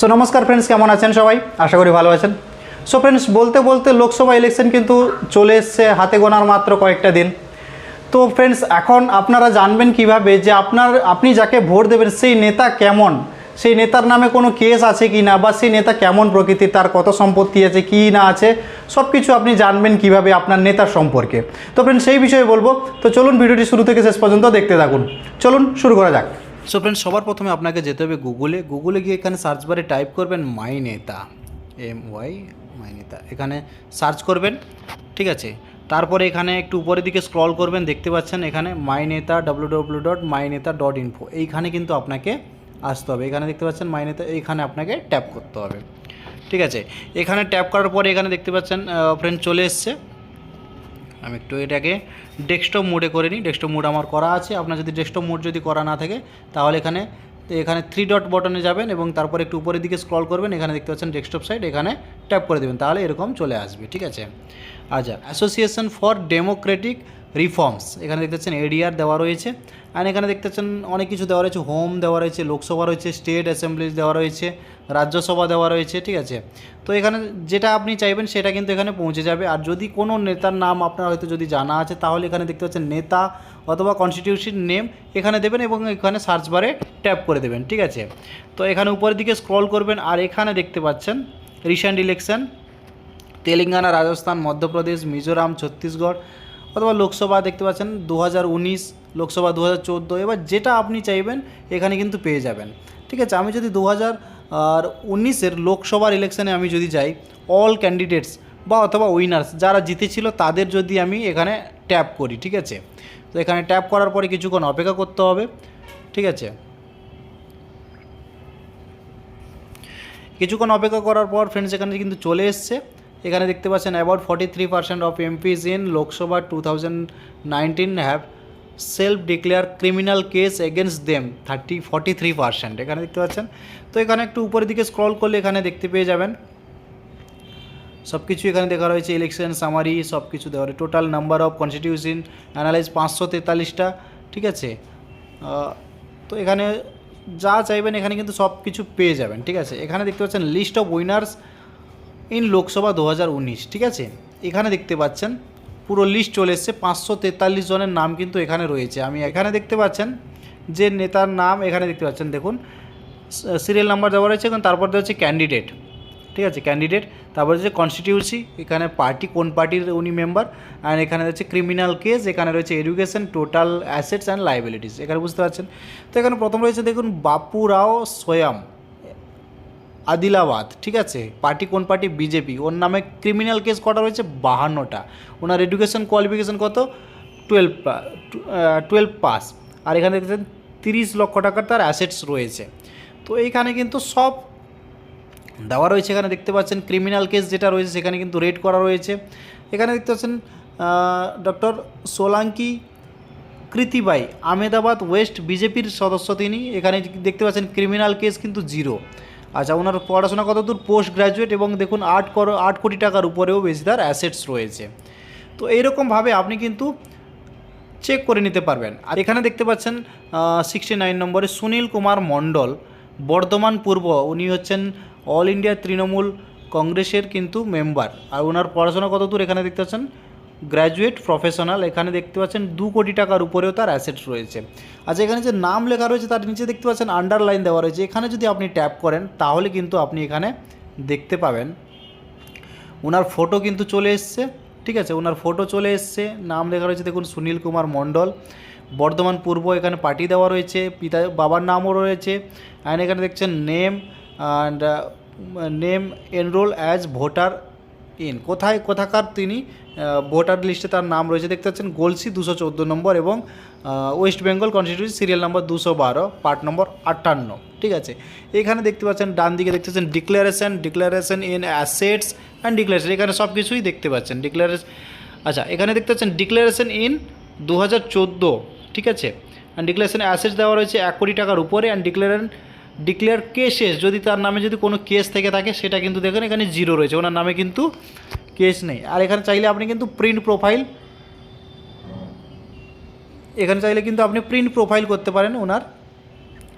So নমস্কার friends কেমন আছেন সবাই? আশা করি ভালো আছেন। সো ফ্রেন্ডস বলতে বলতে লোকসভা ইলেকশন কিন্তু চলে এসছে হাতে গোনার মাত্র কয়েকটা দিন। তো ফ্রেন্ডস এখন আপনারা জানবেন কীভাবে যে আপনার, আপনি যাকে ভোট দেবেন, সেই নেতা কেমন? সেই নেতার নামে কোনো কেস আছে কি না বা সেই নেতা কেমন প্রকৃতির? তার কত সম্পত্তি আছে, কি না আছে? সব কিছু আপনি জানবেন কীভাবে আপনার নেতার সম্পর্কে। তো ফ্রেন্ডস সেই বিষয়ে বলব। তো, চলুন ভিডিওটি শুরু থেকে শেষ পর্যন্ত দেখতে থাকুন। চলুন, শুরু করা যাক। সো ফ্রেন্ডস সবার প্রথমে আপনাকে যেতে হবে গুগলে গুগলে গিয়ে এখানে সার্চ বারে টাইপ করবেন মাই নেতা এম ওয়াই মাই নেতা এখানে সার্চ করবেন, ঠিক আছে? তারপরে এখানে একটু উপরের দিকে স্ক্রল করবেন, দেখতে পাচ্ছেন এখানে মাই নেতা ডাব্লু ডাব্লু ডট মাই নেতা ডট ইনফো এইখানে কিন্তু আপনাকে আসতে হবে। এখানে দেখতে পাচ্ছেন মাই নেতা এইখানে আপনাকে ট্যাপ করতে হবে। ঠিক আছে? এখানে ট্যাপ করার পরে এখানে দেখতে পাচ্ছেন ফ্রেন্ড চলে এসছে। আমি একটু এটাকে ডেস্কটপ মোডে করে নিই। ডেস্কটপ মোড আমার করা আছে। আপনার যদি ডেস্কটপ মোড যদি করা না থাকে, তাহলে এখানে তো এখানে থ্রি ডট বটনে যাবেন এবং তারপরে একটু উপরের দিকে স্ক্রল করবেন। এখানে দেখতে পাচ্ছেন ডেস্কটপ সাইড এখানে ট্যাপ করে দেবেন। তাহলে এরকম চলে আসবে, ঠিক আছে? আচ্ছা অ্যাসোসিয়েশন ফর ডেমোক্রেটিক রিফর্মস এখানে দেখতে পাচ্ছেন এডিআর দেওয়া রয়েছে। অ্যান্ড এখানে দেখতে পাচ্ছেন অনেক কিছু দেওয়া রয়েছে হোম দেওয়া রয়েছে, লোকসভা রয়েছে স্টেট অ্যাসেম্বলি দেওয়া রয়েছে, রাজ্যসভা দেওয়া রয়েছে, ঠিক আছে? তো এখানে যেটা আপনি চাইবেন সেটা কিন্তু এখানে পৌঁছে যাবে। আর যদি কোনো নেতার নাম আপনার হয়তো যদি জানা আছে, তাহলে এখানে দেখতে পাচ্ছেন নেতা অথবা কনস্টিটিউশন নেম এখানে দেবেন এবং এখানে সার্চ বারে ট্যাপ করে দেবেন, ঠিক আছে? তো এখানে উপরের দিকে স্ক্রল করবেন, আর এখানে দেখতে পাচ্ছেন রিসেন্ট ইলেকশন তেলেঙ্গানা, রাজস্থান, মধ্যপ্রদেশ, মিজোরাম, ছত্তিশগড় অথবা লোকসভা দেখতে পাচ্ছেন দু হাজার উনিশ, লোকসভা দু হাজার চোদ্দ, এবার যেটা আপনি চাইবেন এখানে কিন্তু পেয়ে যাবেন। ঠিক আছে, আমি যদি দু হাজার আর উনিশের লোকসভার ইলেকশানে আমি যদি যাই অল ক্যান্ডিডেটস বা অথবা উইনার্স যারা জিতেছিল তাদের যদি আমি এখানে ট্যাপ করি, ঠিক আছে? তো এখানে ট্যাপ করার পরে কিছুক্ষণ অপেক্ষা করতে হবে, ঠিক আছে? কিছুক্ষণ অপেক্ষা করার পর ফ্রেন্ডস এখানে কিন্তু চলে এসছে। এখানে দেখতে পাচ্ছেন about forty three percent of MPs in Lok Sabha to have self declare criminal case against them thirty forty three percent এখানে দেখতে পাচ্ছেন। তো এখানে একটু উপরের দিকে স্ক্রল করলে এখানে দেখতে পেয়ে যাবেন। সব কিছু এখানে দেখা রয়েছে ইলেকশন সামারি সব কিছু দেওয়া রয়েছে। Total number of constitution analyse পাঁচশো তেতাল্লিশটা, ঠিক আছে? তো এখানে যা চাইবেন, এখানে কিন্তু সব কিছু পেয়ে যাবেন, ঠিক আছে? এখানে দেখতে পাচ্ছেন list of winners in Lok Sabha দু হাজার উনিশ, ঠিক আছে? এখানে দেখতে পাচ্ছেন, পুরো লিস্ট চলে এসছে, পাঁচশো তেতাল্লিশ জনের নাম কিন্তু এখানে রয়েছে। আমি এখানে দেখতে পাচ্ছেন, যে নেতার নাম এখানে দেখতে পাচ্ছেন, দেখুন। সিরিয়াল নাম্বার দেওয়া রয়েছে, এবং তারপর দেওয়া হচ্ছে ক্যান্ডিডেট ঠিক আছে? ক্যান্ডিডেট তারপর হচ্ছে কনস্টিটিউসি এখানে পার্টি কোন পার্টির উনি মেম্বার অ্যান্ড এখানে রয়েছে ক্রিমিনাল কেস এখানে রয়েছে education total assets and liabilities এখানে বুঝতে পারছেন? তো এখানে প্রথম রয়েছে, দেখুন বাপু রাও সোয়াম আদিলাবাদ, ঠিক আছে? পার্টি কোন পার্টি? বিজেপি। ওর নামে ক্রিমিনাল কেস কটা রয়েছে? বাহান্নটা। ওনার এডুকেশন কোয়ালিফিকেশন কত? টুয়েলভ টুয়েলভ পাস আর এখানে দেখছেন, তিরিশ লক্ষ টাকার তার অ্যাসেটস রয়েছে। তো এইখানে কিন্তু সব দেওয়া রয়েছে। এখানে দেখতে পাচ্ছেন ক্রিমিনাল কেস যেটা রয়েছে, সেখানে কিন্তু রেড করা রয়েছে। এখানে দেখতে পাচ্ছেন ডক্টর সোলাঙ্কি কৃতিবাই, আহমেদাবাদ ওয়েস্ট বিজেপির সদস্য তিনি। এখানে দেখতে পাচ্ছেন ক্রিমিনাল কেস কিন্তু জিরো আচ্ছা ওনার পড়াশোনা কত দূর পোস্ট গ্র্যাজুয়েট এবং দেখুন, আট করো, আট কোটি টাকার উপরেও বেশি তার অ্যাসেটস রয়েছে। তো এইরকমভাবে আপনি কিন্তু চেক করে নিতে পারবেন। আর এখানে দেখতে পাচ্ছেন সিক্সটি নাইন নম্বরে সুনীল কুমার মণ্ডল, বর্ধমান পূর্ব, উনি হচ্ছেন অল ইন্ডিয়া তৃণমূল কংগ্রেসের কিন্তু মেম্বার আর ওনার পড়াশোনা কত দূর এখানে দেখতে পাচ্ছেন গ্র্যাজুয়েট প্রফেশনাল, এখানে দেখতে পাচ্ছেন দু কোটি টাকার উপরেও তার অ্যাসেটস রয়েছে। আচ্ছা এখানে যে নাম লেখা রয়েছে, তার নিচে দেখতে পাচ্ছেন আন্ডারলাইন দেওয়া রয়েছে। এখানে যদি আপনি ট্যাপ করেন, তাহলে কিন্তু আপনি এখানে দেখতে পাবেন। ওনার ফটো কিন্তু চলে এসছে, ঠিক আছে? ওনার ফটো চলে এসছে। নাম লেখা রয়েছে, দেখুন, সুনীল কুমার মণ্ডল। বর্ধমান পূর্ব এখানে পার্টি দেওয়া রয়েছে, পিতা, বাবার নামও রয়েছে। অ্যান্ড এখানে দেখছেন name and name enrol as voter in. কোথায়, কোথাকার তিনি ভোটার লিস্টে তার নাম রয়েছে দেখতে পাচ্ছেন গোলসি দুশো চোদ্দ নম্বর এবং West Bengal constitution serial number দুশো বারো, পার্ট নম্বর আটান্ন, ঠিক আছে? এখানে দেখতে পাচ্ছেন ডান দিকে দেখতে পাচ্ছেন declaration declaration in assets and declaration এখানে সব কিছুই দেখতে পাচ্ছেন ডিক্লারেশন আচ্ছা এখানে দেখতে পাচ্ছেন ডিক্লারেশন ইন দু হাজার চোদ্দ, ঠিক আছে? অ্যান্ড ডিক্লারেশন অ্যাসেটস দেওয়া রয়েছে এক কোটি টাকার উপরে অ্যান্ড ডিক্লারেন ডিক্লেয়ার কেসেস যদি তার নামে যদি কোনো কেস থেকে থাকে, সেটা কিন্তু দেখেন এখানে জিরো রয়েছে, ওনার নামে কিন্তু কেস নেই। আর এখানে চাইলে আপনি কিন্তু প্রিন্ট প্রোফাইল এখানে চাইলে কিন্তু আপনি প্রিন্ট প্রোফাইল করতে পারেন, ওনার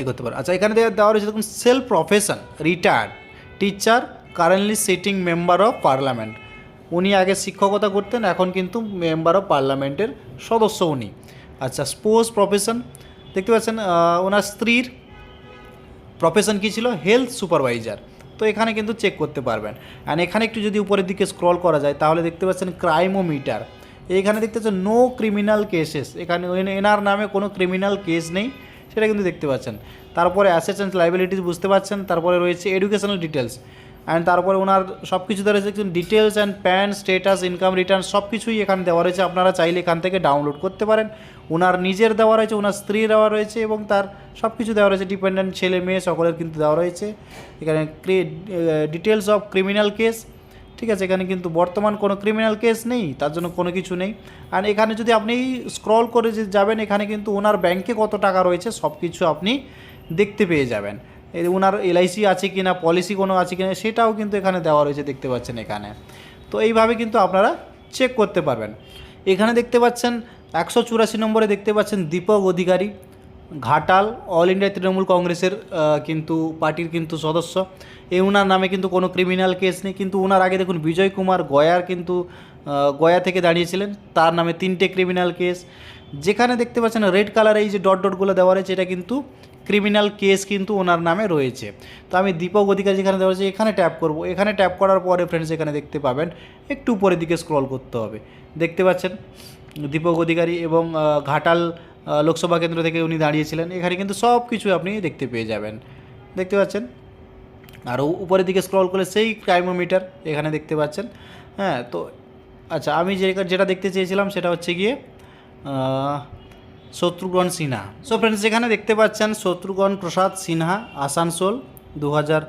এ করতে পারেন। আচ্ছা এখানে দেওয়া রয়েছে দেখুন self profession retired teacher currently sitting member of parliament উনি আগে শিক্ষকতা করতেন, এখন কিন্তু মেম্বার অফ পার্লামেন্টের সদস্য উনি। আচ্ছা স্পোর্টস প্রফেশন দেখতে পাচ্ছেন ওনার স্ত্রীর প্রফেশন কী ছিল? হেলথ সুপারভাইজার তো এখানে কিন্তু চেক করতে পারবেন। অ্যান্ড এখানে একটু যদি উপরের দিকে স্ক্রল করা যায়, তাহলে দেখতে পাচ্ছেন ক্রাইমোমিটার এখানে দেখতে পাচ্ছেন নো ক্রিমিনাল কেসেস এখানে এন- এনার নামে কোনো ক্রিমিনাল কেস নেই, সেটা কিন্তু দেখতে পাচ্ছেন। তারপরে অ্যাসেটস অ্যান্ড লাইবিলিটিস বুঝতে পারছেন তারপরে রয়েছে এডুকেশনাল ডিটেলস অ্যান্ড তারপরে ওনার সব কিছু দেওয়া রয়েছে details and PAN status income return সব কিছুই এখানে দেওয়া রয়েছে। আপনারা চাইলে এখান থেকে ডাউনলোড করতে পারেন। ওনার নিজের দেওয়া রয়েছে, ওনার স্ত্রী দেওয়া রয়েছে এবং তার সব কিছু দেওয়া রয়েছে। ডিপেন্ডেন্ট ছেলে, মেয়ে সকলের কিন্তু দেওয়া রয়েছে। এখানে ডিটেলস অফ ক্রিমিনাল কেস ঠিক আছে? এখানে কিন্তু বর্তমান কোনো ক্রিমিনাল কেস নেই, তার জন্য কোনো কিছু নেই। আর এখানে যদি আপনি স্ক্রল করে যাবেন, এখানে কিন্তু ওনার ব্যাংকে কত টাকা রয়েছে সব কিছু আপনি দেখতে পেয়ে যাবেন। ওনার এলআইসি আছে কি না পলিসি কোনো আছে কি না সেটাও কিন্তু এখানে দেওয়া রয়েছে, দেখতে পাচ্ছেন এখানে। তো এইভাবে কিন্তু আপনারা চেক করতে পারবেন। এখানে দেখতে পাচ্ছেন, একশো চুরাশি নম্বরে দেখতে পাচ্ছেন দীপক অধিকারী, ঘাটাল, অল ইন্ডিয়া তৃণমূল কংগ্রেসের কিন্তু পার্টির কিন্তু সদস্য। এই ওনার নামে কিন্তু কোনো ক্রিমিনাল কেস নেই, কিন্তু ওনার আগে দেখুন বিজয় কুমার গয়ার কিন্তু গয়া থেকে দাঁড়িয়েছিলেন। তার নামে তিনটে ক্রিমিনাল কেস যেখানে দেখতে পাচ্ছেন রেড কালার এই যে ডট ডটগুলো দেওয়া রয়েছে, এটা কিন্তু ক্রিমিনাল কেস কিন্তু ওনার নামে রয়েছে। তো আমি দীপক অধিকারী যেখানে দেওয়া রয়েছে, এখানে ট্যাপ করব। এখানে ট্যাপ করার পরে ফ্রেন্ডস এখানে দেখতে পাবেন, একটু উপরের দিকে স্ক্রল করতে হবে। দেখতে পাচ্ছেন? দীপক অধিকারী এবং ঘাটাল লোকসভা কেন্দ্র থেকে উনি দাঁড়িয়েছিলেন। এখানে কিন্তু সব কিছু আপনি দেখতে পেয়ে যাবেন। দেখতে পাচ্ছেন? আর উপরের দিকে স্ক্রল করলে সেই ক্রাইমোমিটার এখানে দেখতে পাচ্ছেন। হ্যাঁ তো আচ্ছা আমি যে যেটা দেখতে চেয়েছিলাম সেটা হচ্ছে গিয়ে শত্রুঘ্ন সিনহা। সো ফ্রেন্ডস এখানে দেখতে পাচ্ছেন শত্রুঘ্ন প্রসাদ সিনহা, আসানসোল দু হাজার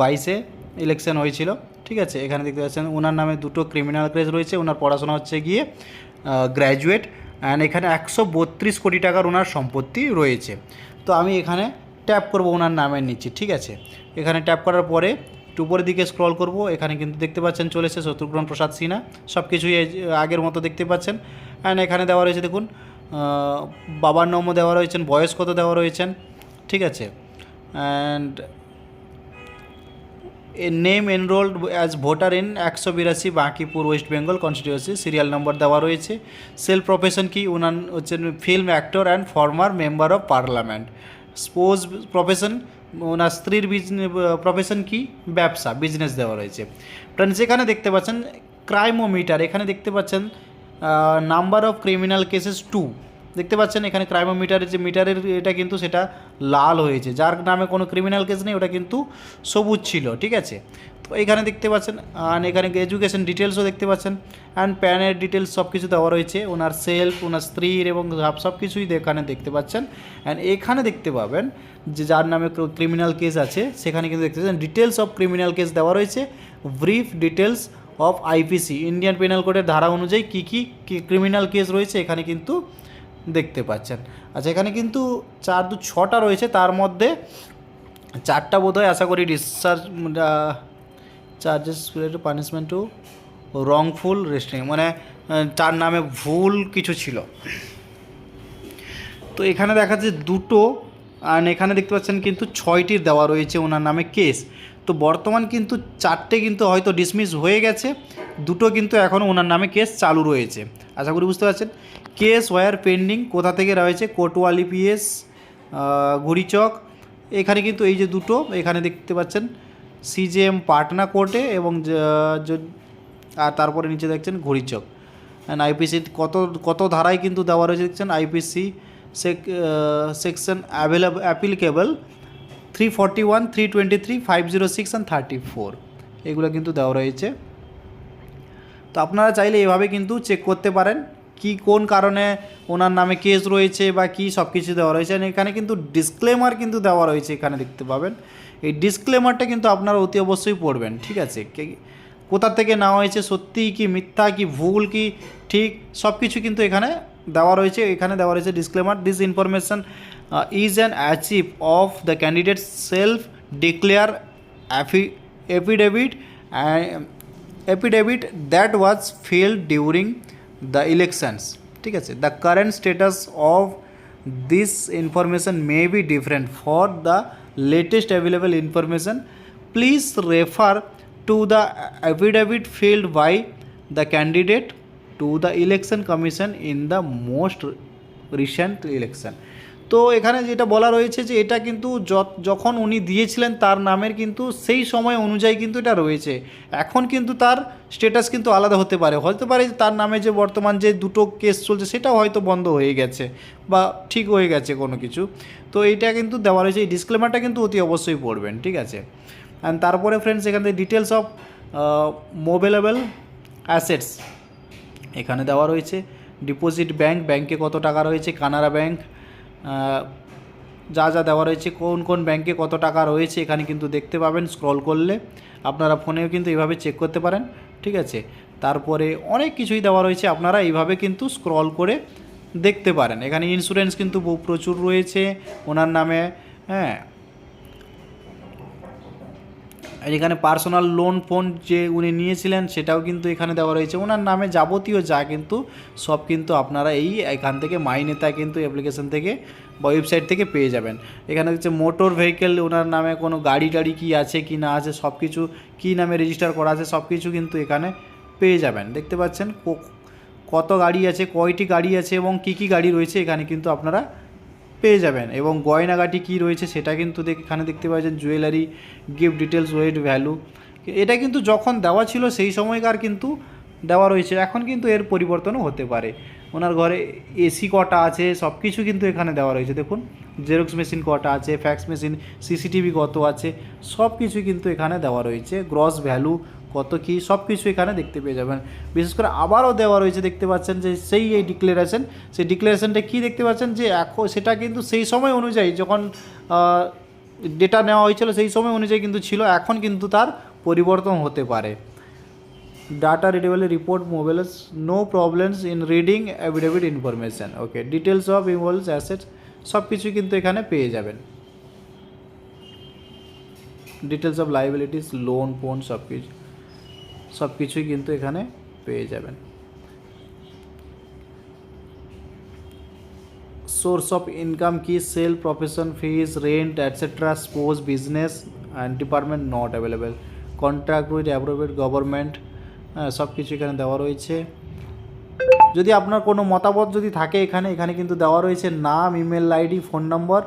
বাইশে ইলেকশন হয়েছিল। ঠিক আছে, এখানে দেখতে পাচ্ছেন ওনার নামে দুটো ক্রিমিনাল কেস রয়েছে ওনার পড়াশোনা হচ্ছে গিয়ে গ্র্যাজুয়েট অ্যান্ড এখানে একশো বত্রিশ কোটি টাকার ওনার সম্পত্তি রয়েছে। তো আমি এখানে ট্যাপ করব ওনার নামের নিচে, ঠিক আছে? এখানে ট্যাপ করার পরে একটু উপরের দিকে স্ক্রল করব, এখানে কিন্তু দেখতে পাচ্ছেন চলেছে শত্রুঘ্ন প্রসাদ সিনহা সব কিছুই আগের মতো দেখতে পাচ্ছেন। অ্যান্ড এখানে দেওয়া রয়েছে দেখুন বাবার নম্বর দেওয়া রয়েছেন বয়স কত দেওয়া রয়েছেন, ঠিক আছে? And name enrolled as voter in একশো বিরাশি Bankipur West Bengal constituency serial number দেওয়া রয়েছে। সেল প্রফেশন কি? ওনার হচ্ছেন film actor and former member of parliament sports profession ওনার স্ত্রীর প্রফেশন কি? ব্যবসা বিজনেস দেওয়া রয়েছে। ফ্রেন্ডস এখানে দেখতে পাচ্ছেন ক্রাইমোমিটার এখানে দেখতে পাচ্ছেন number of criminal cases to দেখতে পাচ্ছেন এখানে ক্রাইমোমিটারের যে মিটারের এটা কিন্তু সেটা লাল হয়েছে। যার নামে কোনো ক্রিমিনাল কেস নেই, ওটা কিন্তু সবুজ ছিল, ঠিক আছে? তো এখানে দেখতে পাচ্ছেন আর এখানে এডুকেশন ডিটেলসও দেখতে পাচ্ছেন অ্যান্ড প্যানের ডিটেলস সব কিছু দেওয়া রয়েছে। ওনার সেলফ ওনার স্ত্রীর এবং সব কিছুই এখানে দেখতে পাচ্ছেন। অ্যান্ড এখানে দেখতে পাবেন যে যার নামে ক্রিমিনাল কেস আছে, সেখানে কিন্তু দেখতে পাচ্ছেন ডিটেলস অফ ক্রিমিনাল কেস দেওয়া রয়েছে। Brief details of IPC Indian penal কোডের ধারা অনুযায়ী কী কী ক্রিমিনাল কেস রয়েছে এখানে কিন্তু দেখতে পাচ্ছেন। আচ্ছা এখানে কিন্তু চার দু ছটা রয়েছে, তার মধ্যে চারটা বোধ হয় আশা করি discharge charges related punishment to wrongful resting মানে তার নামে ভুল কিছু ছিল। তো এখানে দেখা যাচ্ছে দুটো আর এখানে দেখতে পাচ্ছেন কিন্তু ছয়টির দেওয়া রয়েছে ওনার নামে কেস তো বর্তমান কিন্তু চারটে কিন্তু হয়তো ডিসমিস হয়ে গেছে, দুটো কিন্তু এখনও ওনার নামে কেস চালু রয়েছে। আশা করি বুঝতে পারছেন? কেস ওয়ার পেন্ডিং কোথা থেকে রয়েছে? কোটওয়ালি পিএস ঘুড়িচক এখানে কিন্তু এই যে দুটো, এখানে দেখতে পাচ্ছেন সিজেএম পাটনা কোর্টে এবং আর তারপরে নিচে দেখছেন ঘুড়িচক অ্যান্ড আইপিসি কত কত ধারায় কিন্তু দেওয়া রয়েছে দেখছেন? IPC section available applicable three forty one three twenty three five zero six and thirty four এগুলো কিন্তু দেওয়া রয়েছে। তো আপনারা চাইলে এভাবে কিন্তু চেক করতে পারেন কি কোন কারণে ওনার নামে কেস রয়েছে বা কি সব কিছু দেওয়া রয়েছে। এখানে কিন্তু ডিসক্লেমার কিন্তু দেওয়া রয়েছে, এখানে দেখতে পাবেন। এই ডিসক্লেমারটা কিন্তু আপনারা অতি অবশ্যই পড়বেন, ঠিক আছে? কোথা থেকে নেওয়া হয়েছে সত্যিই কি মিথ্যা, কি ভুল, কি ঠিক সব কিছু কিন্তু এখানে দেওয়া রয়েছে, এখানে দেওয়া রয়েছে disclaimer this information is an archive of the candidate self declare affidavit affidavit that was filed during the elections ঠিক আছে the current status of this information may be different for the latest available information please refer to the affidavit filled by the candidate to the election commission in the most recent election তো এখানে যেটা বলা রয়েছে যে এটা কিন্তু যখন উনি দিয়েছিলেন তার নামের কিন্তু সেই সময় অনুযায়ী কিন্তু এটা রয়েছে। এখন কিন্তু তার স্টেটাস কিন্তু আলাদা হতে পারে। হতে পারে তার নামে যে বর্তমান যে দুটো কেস চলছে সেটাও হয়তো বন্ধ হয়ে গেছে বা ঠিক হয়ে গেছে কোনো কিছু। তো এইটা কিন্তু দেওয়া রয়েছে। এই ডিসক্লেমারটা কিন্তু অতি অবশ্যই পড়বেন, ঠিক আছে? অ্যান্ড তারপরে ফ্রেন্ডস এখানে ডিটেলস অফ মোবেলেবল অ্যাসেটস এখানে দেওয়া রয়েছে। ডিপোজিট ব্যাংক ব্যাংকে কত টাকা রয়েছে? কানাড়া ব্যাংক যা যা দেওয়া রয়েছে, কোন কোন ব্যাংকে কত টাকা রয়েছে এখানে কিন্তু দেখতে পাবেন স্ক্রল করলে আপনারা ফোনেও কিন্তু এভাবে চেক করতে পারেন, ঠিক আছে? তারপরে অনেক কিছুই দেওয়া রয়েছে, আপনারা এইভাবে কিন্তু স্ক্রল করে দেখতে পারেন। এখানে ইন্স্যুরেন্স কিন্তু প্রচুর রয়েছে, ওনার নামে হ্যাঁ এখানে পার্সোনাল লোন ফোন যে উনি নিয়েছিলেন, সেটাও কিন্তু এখানে দেওয়া রয়েছে। ওনার নামে যাবতীয় যা কিন্তু, সব কিন্তু আপনারা এই এখান থেকে মাই নেতা কিন্তু অ্যাপ্লিকেশন থেকে বা ওয়েবসাইট থেকে পেয়ে যাবেন। এখানে হচ্ছে মোটর ভেহিকেল ওনার নামে কোনো গাড়ি টাড়ি কী আছে, কি না আছে, সব কিছু কী নামে রেজিস্টার করা আছে, সব কিছু কিন্তু এখানে পেয়ে যাবেন। দেখতে পাচ্ছেন কত গাড়ি আছে, কয়টি গাড়ি আছে এবং কী কী গাড়ি রয়েছে, এখানে কিন্তু আপনারা পেয়ে যাবেন। এবং গয়নাগাটি কি রয়েছে সেটা কিন্তু এখানে দেখতে পাচ্ছেন jewellery gift details weight value এটা কিন্তু যখন দেওয়া ছিল সেই সময়কার কিন্তু দেওয়া রয়েছে। এখন কিন্তু এর পরিবর্তনও হতে পারে। ওনার ঘরে এসি কটা আছে, সব কিছু কিন্তু এখানে দেওয়া রয়েছে। দেখুন জেরক্স মেশিন কটা আছে ফ্যাক্স মেশিন সিসিটিভি কত আছে, সব কিছু কিন্তু এখানে দেওয়া রয়েছে। গ্রস ভ্যালু কত কি, সব কিছু এখানে দেখতে পেয়ে যাবেন। বিশেষ করে আবারও দেওয়া রয়েছে, দেখতে পাচ্ছেন যে সেই এই ডিক্লারেশন সেই ডিক্লারেশনটা কী দেখতে পাচ্ছেন যে এখন সেটা কিন্তু সেই সময় অনুযায়ী যখন ডেটা নেওয়া হয়েছিল সেই সময় অনুযায়ী কিন্তু ছিল, এখন কিন্তু তার পরিবর্তন হতে পারে। Data readable report mobiles no problems in reading affidavit information okay details of involves assets সব কিছু কিন্তু এখানে পেয়ে যাবেন। Details of liabilities loan phone সব কিছু, সব কিছুই কিন্তু এখানে পেয়ে যাবেন। সোর্স অফ ইনকাম কি self profession fees rent etcetera sports business and department not available contract with approved government হ্যাঁ সব কিছু এখানে দেওয়া রয়েছে। যদি আপনার কোনো মতামত যদি থাকে এখানে এখানে কিন্তু দেওয়া রয়েছে নাম, ইমেল আইডি, ফোন নম্বর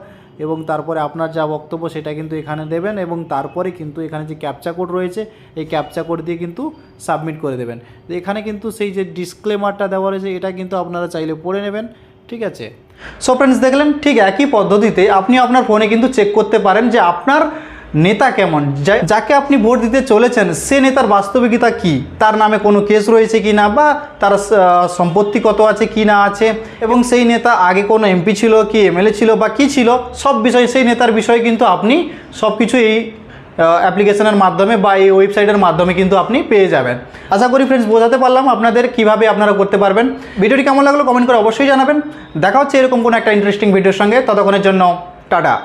এবং তারপরে আপনার যা বক্তব্য সেটা কিন্তু এখানে দেবেন এবং তারপরে কিন্তু এখানে যে ক্যাপচা কোড রয়েছে, এই ক্যাপচা কোড দিয়ে কিন্তু সাবমিট করে দেবেন। তো এখানে কিন্তু সেই যে ডিসক্লেমারটা দেওয়া রয়েছে, এটা কিন্তু আপনারা চাইলে পড়ে নেবেন, ঠিক আছে? সো ফ্রেন্ডস দেখলেন ঠিক একই পদ্ধতিতে আপনি আপনার ফোনে কিন্তু চেক করতে পারেন যে আপনার নেতা কেমন? যাকে আপনি ভোট দিতে চলেছেন, সে নেতার বাস্তবিকতা কি? তার নামে কোনো কেস রয়েছে কি না? বা তার সম্পত্তি কত আছে কি না আছে? এবং সেই নেতা আগে কোনো এমপি ছিল কি, এমএলএ ছিল বা কি ছিল? সব বিষয়, সেই নেতার বিষয়ে কিন্তু আপনি সব কিছু এই অ্যাপ্লিকেশনের মাধ্যমে বা এই ওয়েবসাইটের মাধ্যমে কিন্তু আপনি পেয়ে যাবেন। আশা করি ফ্রেন্ডস বোঝাতে পারলাম আপনাদের কীভাবে আপনারা করতে পারবেন। ভিডিওটি কেমন লাগল কমেন্ট করে অবশ্যই জানাবেন। দেখা হচ্ছে এরকম কোনো একটা ইন্টারেস্টিং ভিডিওর সঙ্গে। ততক্ষণের জন্য, টাটা।